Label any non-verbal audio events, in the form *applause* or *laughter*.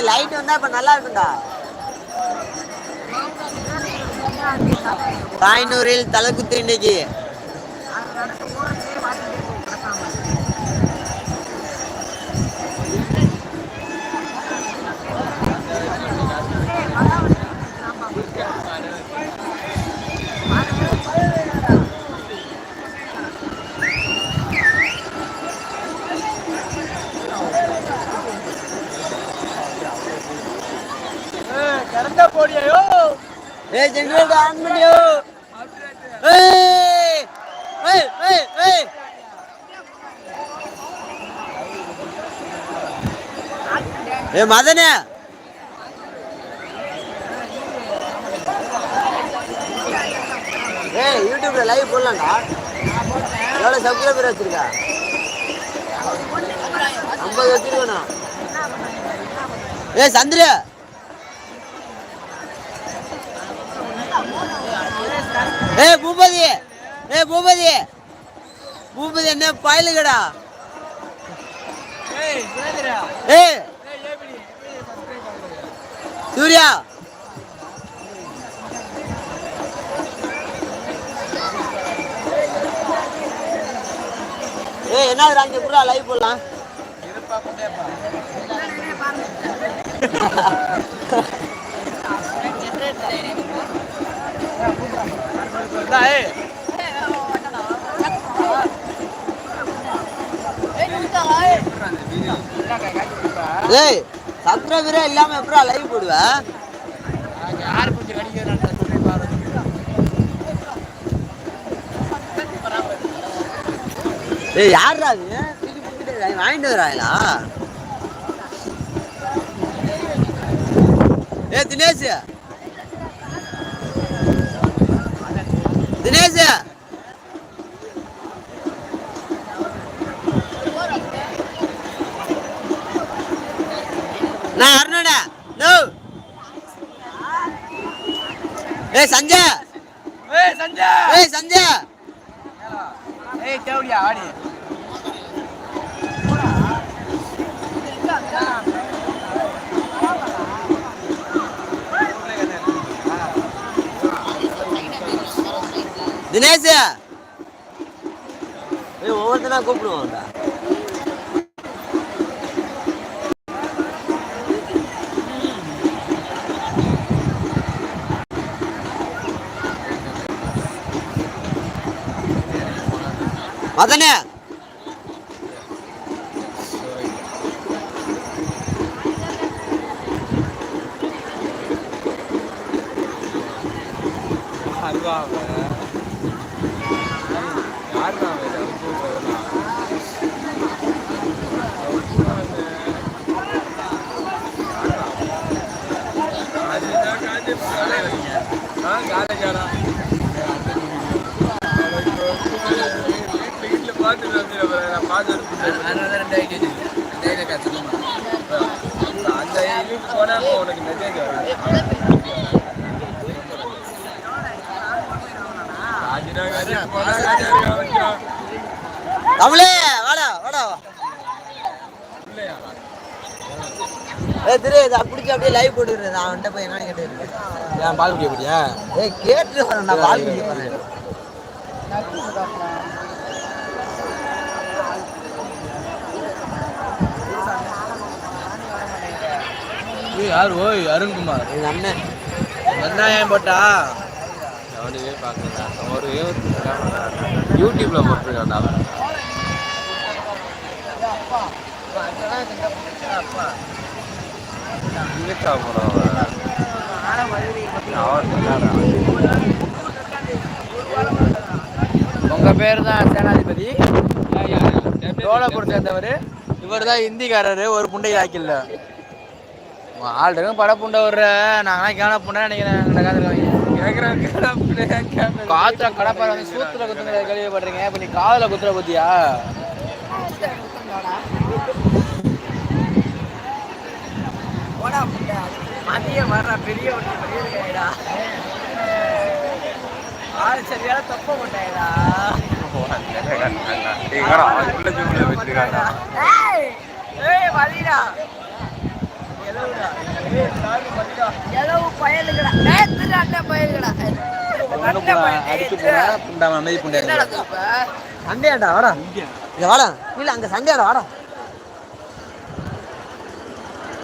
ஏ light வந்தா இப்ப நல்லா இருக்கும்டா. தாய்னூரில் தலைக்குத்து இன்னைக்கு. ஏ ஜெனரேட்டர் ஆன் பண்ணியோ. ஏய் ஏய் ஏய் ஏய். ஏ மதனே. ஏய் யூடியூப்ல லைவ் போடலாம்டா. எவ்வளோ சப்ஸ்கிரைபர் வச்சிருக்கா? ஐம்பது வச்சிருக்கணும் ஏ சந்திரா. ஏ பூபதி. ஏ பூபதி. பூபதி என்ன பாயலுகடா ஏய் ஏ. ஏய் சூர்யா. ஏ என்ன அங்க புறா லைவ் போடலாம். இருப்பா *laughs* ஏய் ஏய் சப்ஸ்கிரைபரே இல்லாம எப்படா லைவ் போடுவ? யார் பிடிச்சி கடிக்கிறான் ஏய் யாரா அது? தூக்கி வாங்கிட்டு வராங்களா ஏ தினேஷ். தினேஷ். நான் அருணடா நோ ஏய் சஞ்சய் ஏய் சஞ்சய் ஏய் சஞ்சய் ஏய் தேவடியா ஆடி தினேஷ். ஏய் ஒவ்வொருத்தனா கூப்பிடுவாங்கடா மதனே. இதுக்கு போனா உனக்கு மெசேஜ் வராது தமிழே வாடா வாடா. ஏ திரு இதை பிடிச்சி அப்படியே லைவ் போட்டுக்கிறேன் நான் அவன்கிட்ட போய் என்னன்னு கேட்டு ஏன் பால் குடிக்க போறியா? ஏய் கேட்டு நான் பால் குடிக்க போறேன். யார்? ஓய் அருண்குமார். எங்க அண்ணன். வெங்காயம் போட்டா? அவனுவே பார்க்கல. ஒரு யூடியூப்ல போட்டிருக்கான் அவன். இங்கக்கா போறான் உங்க பேர் தான் சேனாதிபதி சோழப்பூர் சேர்ந்தவர் இவர் தான் இந்திக்காரரு ஒரு புண்டை ஆக்கில்ல. ஆல்ரெடி பட புண்டை வர்ற நாங்களாம் கேன புண்டை நினைக்கிறேன். காத்துல கடப்பாறை வந்து சூத்துல குத்துங்கிற கேள்விப்படுறீங்க இப்ப நீ காதல குத்துற குத்தியா? வர்ற பெரிய ஒன்று பெரிய ஆள் சரியான தப்ப மாட்டாயடா ஏய் ஏய் மதிடா எலவு பயலுகடா நேத்து அண்ணன் பயலுகடா அண்ணன் அடிச்சு பயலுகடா போனா புண்டா அமைதி சண்டையாடா வாடா. இங்க வாடா. இல்ல அங்க சண்டையாடா வாடா.